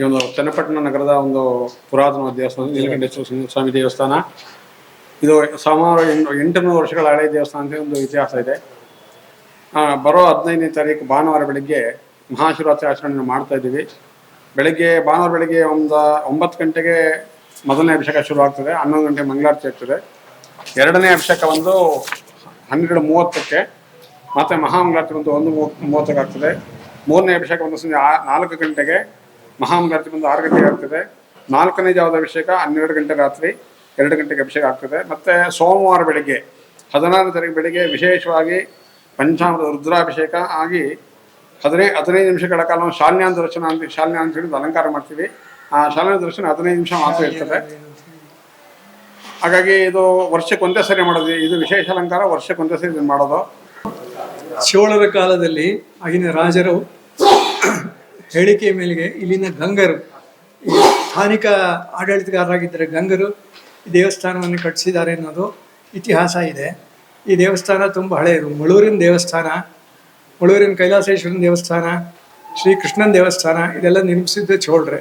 ಈ ಒಂದು ಚನ್ನಪಟ್ಟಣ ನಗರದ ಒಂದು ಪುರಾತನ ದೇವಸ್ಥಾನ, ನೀಲಕಂಠೇಶ್ವರ ಸ್ವಾಮಿ ದೇವಸ್ಥಾನ. ಇದು ಸುಮಾರು ಎಂಟು, ಎಂಟುನೂರು ವರ್ಷಗಳ ಹಳೆಯ ದೇವಸ್ಥಾನ ಅಂತ ಒಂದು ಇತಿಹಾಸ ಇದೆ. ಬರೋ ಹದಿನೈದನೇ ತಾರೀಕು ಭಾನುವಾರ ಬೆಳಿಗ್ಗೆ ಮಹಾಶಿವರಾತ್ರಿ ಆಚರಣೆ ಮಾಡ್ತಾ ಇದ್ದೀವಿ. ಬೆಳಿಗ್ಗೆ, ಭಾನುವಾರ ಬೆಳಿಗ್ಗೆ ಒಂದು ಒಂಬತ್ತು ಗಂಟೆಗೆ ಮೊದಲನೇ ಅಭಿಷೇಕ ಶುರು ಆಗ್ತದೆ, ಹನ್ನೊಂದು ಗಂಟೆಗೆ ಮಂಗಳಾರತಿ ಆಗ್ತದೆ. ಎರಡನೇ ಅಭಿಷೇಕ ಒಂದು ಹನ್ನೆರಡು ಮೂವತ್ತಕ್ಕೆ ಮತ್ತು ಮಹಾಮಂಗಳಾರತಿ ಒಂದು ಮೂವತ್ತು ಮೂವತ್ತಕ್ಕೆ ಆಗ್ತದೆ. ಮೂರನೇ ಅಭಿಷೇಕ ಒಂದು ಸಂಜೆ ನಾಲ್ಕು ಗಂಟೆಗೆ ಮಹಾಮಂಗಳಾರತಿ ಬಂದು ಆರು ಗಂಟೆಗೆ ಆಗ್ತದೆ. ನಾಲ್ಕನೇ ಜಾವದ ಅಭಿಷೇಕ ಹನ್ನೆರಡು ಗಂಟೆ ರಾತ್ರಿ, ಎರಡು ಗಂಟೆಗೆ ಅಭಿಷೇಕ ಆಗ್ತದೆ. ಮತ್ತು ಸೋಮವಾರ ಬೆಳಗ್ಗೆ ಹದಿನಾರನೇ ತಾರೀಕು ಬೆಳಿಗ್ಗೆ ವಿಶೇಷವಾಗಿ ಪಂಚಾಮೃತ ರುದ್ರಾಭಿಷೇಕ ಆಗಿ ಹದಿನೈದು ಹದಿನೈದು ನಿಮಿಷಗಳ ಕಾಲ ಶಾಲ್ಯಾನ ದರ್ಶನ ಅಂತ ಶಾಲ್ಯ ಅಂತ ಹೇಳಿದ್ದು ಅಲಂಕಾರ ಮಾಡ್ತೀವಿ. ಆ ಶಾಲ್ಯ ದರ್ಶನ ಹದಿನೈದು ನಿಮಿಷ ಮಾತ್ರ ಇರ್ತದೆ. ಹಾಗಾಗಿ ಇದು ವರ್ಷಕ್ಕೆ ಒಂದೇ ಸರಿ ಮಾಡೋದು. ಇದು ವಿಶೇಷ ಅಲಂಕಾರ, ವರ್ಷಕ್ಕೆ ಒಂದೇ ಸರಿ ಮಾಡೋದು. ಚೋಳರ ಕಾಲದಲ್ಲಿ ಆಗಿನ ರಾಜರು ಹೇಳಿಕೆ ಮೇಲೆ ಇಲ್ಲಿನ ಗಂಗರು ಸ್ಥಾನಿಕ ಆಡಳಿತಗಾರರಾಗಿದ್ದರೆ ಗಂಗರು ದೇವಸ್ಥಾನವನ್ನು ಕಟ್ಟಿಸಿದ್ದಾರೆ ಅನ್ನೋದು ಇತಿಹಾಸ ಇದೆ. ಈ ದೇವಸ್ಥಾನ ತುಂಬ ಹಳೆಯದು. ಮುಳೂರಿನ ದೇವಸ್ಥಾನ, ಮುಳೂರಿನ ಕೈಲಾಸೇಶ್ವರನ ದೇವಸ್ಥಾನ, ಶ್ರೀಕೃಷ್ಣನ ದೇವಸ್ಥಾನ, ಇದೆಲ್ಲ ನಿರ್ಮಿಸಿದ್ದೆ ಚೋಳ್ರೆ.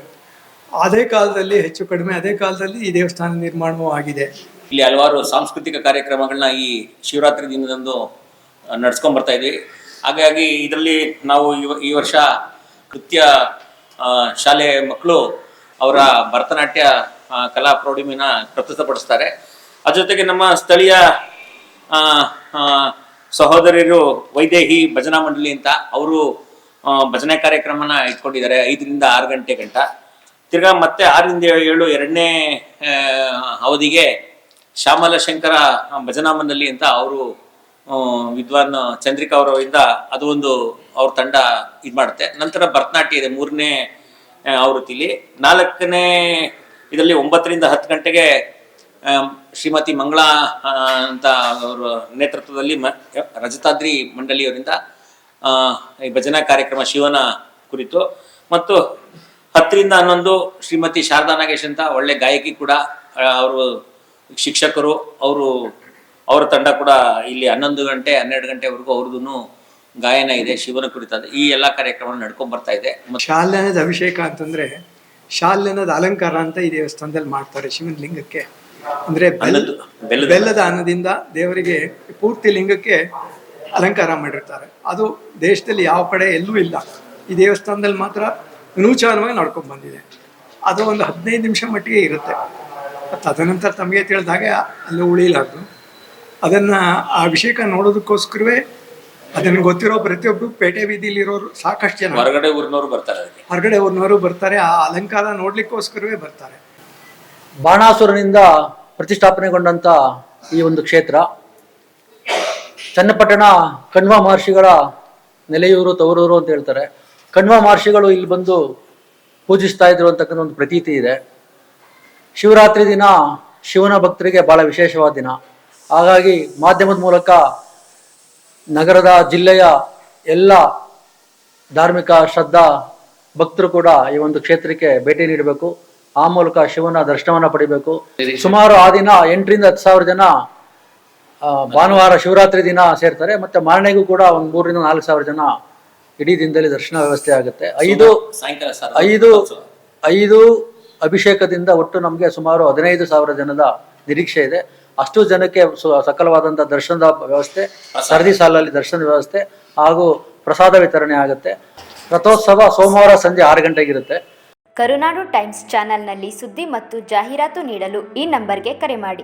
ಅದೇ ಕಾಲದಲ್ಲಿ, ಹೆಚ್ಚು ಕಡಿಮೆ ಅದೇ ಕಾಲದಲ್ಲಿ ಈ ದೇವಸ್ಥಾನ ನಿರ್ಮಾಣವೂ ಆಗಿದೆ. ಇಲ್ಲಿ ಹಲವಾರು ಸಾಂಸ್ಕೃತಿಕ ಕಾರ್ಯಕ್ರಮಗಳನ್ನ ಈ ಶಿವರಾತ್ರಿ ದಿನದಂದು ನಡ್ಸ್ಕೊಂಡ್ ಬರ್ತಾ ಇದ್ವಿ. ಹಾಗಾಗಿ ಇದರಲ್ಲಿ ನಾವು ಈ ವರ್ಷ ಕೃತ್ಯ ಆ, ಶಾಲೆ ಮಕ್ಕಳು ಅವರ ಭರತನಾಟ್ಯ ಕಲಾ ಪ್ರೌಢಿಮೆನ ಪ್ರಸ್ತುತಪಡಿಸ್ತಾರೆ. ಅದ್ರ ಜೊತೆಗೆ ನಮ್ಮ ಸ್ಥಳೀಯ ಸಹೋದರಿಯರು ವೈದೇಹಿ ಭಜನಾ ಮಂಡಳಿ ಅಂತ ಅವರು ಭಜನೆ ಕಾರ್ಯಕ್ರಮನ ಇಟ್ಕೊಂಡಿದ್ದಾರೆ ಐದರಿಂದ ಆರು ಗಂಟೆ ಗಂಟ. ತಿರ್ಗಾ ಮತ್ತೆ ಆರರಿಂದ ಏಳು ಎರಡನೇ ಅವಧಿಗೆ ಶ್ಯಾಮಲಶಂಕರ ಭಜನಾ ಮಂಡಳಿ ಅಂತ ಅವರು ವಿದ್ವಾನ್ ಚಂದ್ರಿಕಾ ಅವರಿಂದ ಅದು ಒಂದು ಅವ್ರ ತಂಡ ಇದು ಮಾಡುತ್ತೆ. ನಂತರ ಭರತನಾಟ್ಯ ಇದೆ, ಮೂರನೇ ಆವೃತ್ತಿಲಿ. ನಾಲ್ಕನೇ ಇದರಲ್ಲಿ ಒಂಬತ್ತರಿಂದ ಹತ್ತು ಗಂಟೆಗೆ ಶ್ರೀಮತಿ ಮಂಗಳಾ ಅಂತ ಅವರ ನೇತೃತ್ವದಲ್ಲಿ ಮ ರಜತಾದ್ರಿ ಮಂಡಳಿಯವರಿಂದ ಈ ಭಜನಾ ಕಾರ್ಯಕ್ರಮ ಶಿವನ ಕುರಿತು. ಮತ್ತು ಹತ್ತರಿಂದ ಹನ್ನೊಂದು ಶ್ರೀಮತಿ ಶಾರದಾ ನಾಗೇಶ್ ಅಂತ ಒಳ್ಳೆ ಗಾಯಕಿ ಕೂಡ ಅವರು ಶಿಕ್ಷಕರು, ಅವರು ಅವರ ತಂಡ ಕೂಡ ಇಲ್ಲಿ ಹನ್ನೊಂದು ಗಂಟೆ ಹನ್ನೆರಡು ಗಂಟೆವರೆಗೂ ಅವ್ರದ್ದು ಗಾಯನ ಇದೆ ಶಿವನ ಕುರಿತಾದ ಈ ಎಲ್ಲ ಕಾರ್ಯಕ್ರಮ ನಡ್ಕೊಂಡ್ ಬರ್ತಾ ಇದೆ. ಶಾಲೆ ಶಾಲ್ಯನದ ಅಭಿಷೇಕ ಅಂತಂದ್ರೆ ಶಾಲ್ಯನದ ಅಲಂಕಾರ ಅಂತ ಈ ದೇವಸ್ಥಾನದಲ್ಲಿ ಮಾಡ್ತಾರೆ ಶಿವನ ಲಿಂಗಕ್ಕೆ ಅಂದ್ರೆ ಬೆಲ್ಲದ- ಬೆಲ್ಲದ ಅನ್ನದಿಂದ ದೇವರಿಗೆ ಪೂರ್ತಿ ಲಿಂಗಕ್ಕೆ ಅಲಂಕಾರ ಮಾಡಿರ್ತಾರೆ. ಅದು ದೇಶದಲ್ಲಿ ಯಾವ ಕಡೆ ಎಲ್ಲೂ ಇಲ್ಲ. ಈ ದೇವಸ್ಥಾನದಲ್ಲಿ ಮಾತ್ರ ವಿನೂಚಾರವಾಗಿ ನಡ್ಕೊಂಡು ಬಂದಿದೆ. ಅದು ಒಂದು ಹದಿನೈದು ನಿಮಿಷ ಮಟ್ಟಿಗೆ ಇರುತ್ತೆ. ತದನಂತರ ತಮಗೆ ತಿಳಿದಾಗೆ ಅಲ್ಲಿ ಉಳಿಲಾರ್ದು ಅದನ್ನ ಆ ಅಭಿಷೇಕ ನೋಡೋದಕ್ಕೋಸ್ಕರವೇ ಅದನ್ನು ಗೊತ್ತಿರೋ ಪ್ರತಿಯೊಬ್ಬರು ಪೇಟೆ ಬೀದಿಲಿರೋರು ಸಾಕಷ್ಟು ಜನ. ಹೊರಗಡೆ ಊರಿನವರು ಬರ್ತಾರೆ ಅದಕ್ಕೆ. ಹೊರಗಡೆ ಊರಿನವರು ಬರ್ತಾರೆ ಆ ಅಲಂಕಾರ ನೋಡ್ಲಿಕ್ಕೋಸ್ಕರವೇ ಬರ್ತಾರೆ. ಬಾಣಾಸುರನಿಂದ ಪ್ರತಿಷ್ಠಾಪನೆಗೊಂಡಂಥ ಈ ಒಂದು ಕ್ಷೇತ್ರ ಚನ್ನಪಟ್ಟಣ ಕಣ್ವ ಮಹರ್ಷಿಗಳ ನೆಲೆಯೂರು ತವರೂರು ಅಂತ ಹೇಳ್ತಾರೆ. ಕಣ್ವ ಮಹರ್ಷಿಗಳು ಇಲ್ಲಿ ಬಂದು ಪೂಜಿಸ್ತಾ ಇದ್ರು ಅಂತಕ್ಕಂಥ ಒಂದು ಪ್ರತೀತಿ ಇದೆ. ಶಿವರಾತ್ರಿ ದಿನ ಶಿವನ ಭಕ್ತರಿಗೆ ಬಹಳ ವಿಶೇಷವಾದ ದಿನ. ಹಾಗಾಗಿ ಮಾಧ್ಯಮದ ಮೂಲಕ ನಗರದ ಜಿಲ್ಲೆಯ ಎಲ್ಲ ಧಾರ್ಮಿಕ ಶ್ರದ್ಧಾ ಭಕ್ತರು ಕೂಡ ಈ ಒಂದು ಕ್ಷೇತ್ರಕ್ಕೆ ಭೇಟಿ ನೀಡಬೇಕು. ಆ ಮೂಲಕ ಶಿವನ ದರ್ಶನವನ್ನ ಪಡಿಬೇಕು. ಸುಮಾರು ಆ ದಿನ ಎಂಟರಿಂದ ಹತ್ತು ಸಾವಿರ ಜನ ಭಾನುವಾರ ಶಿವರಾತ್ರಿ ದಿನ ಸೇರ್ತಾರೆ. ಮತ್ತೆ ಮಾರನೆಗೂ ಕೂಡ ಒಂದು ಮೂರರಿಂದ ನಾಲ್ಕು ಸಾವಿರ ಜನ ಇಡೀ ದಿನದಲ್ಲಿ ದರ್ಶನ ವ್ಯವಸ್ಥೆ ಆಗುತ್ತೆ. ಐದು ಐದು ಐದು ಅಭಿಷೇಕದಿಂದ ಒಟ್ಟು ನಮಗೆ ಸುಮಾರು ಹದಿನೈದು ಸಾವಿರ ಜನದ ನಿರೀಕ್ಷೆ ಇದೆ. ಅಷ್ಟು ಜನಕ್ಕೆ ಸು- ಸಕಲವಾದಂಥ ದರ್ಶನದ ವ್ಯವಸ್ಥೆ ಸರದಿ ಸಾಲಲ್ಲಿ ದರ್ಶನದ ವ್ಯವಸ್ಥೆ ಹಾಗೂ ಪ್ರಸಾದ ವಿತರಣೆ ಆಗುತ್ತೆ. ರಥೋತ್ಸವ ಸೋಮವಾರ ಸಂಜೆ ಆರು ಗಂಟೆಗಿರುತ್ತೆ ಕರುನಾಡು ಟೈಮ್ಸ್ ಚಾನೆಲ್ನಲ್ಲಿ ಸುದ್ದಿ ಮತ್ತು ಜಾಹೀರಾತು ನೀಡಲು ಈ ನಂಬರ್ಗೆ ಕರೆ ಮಾಡಿ.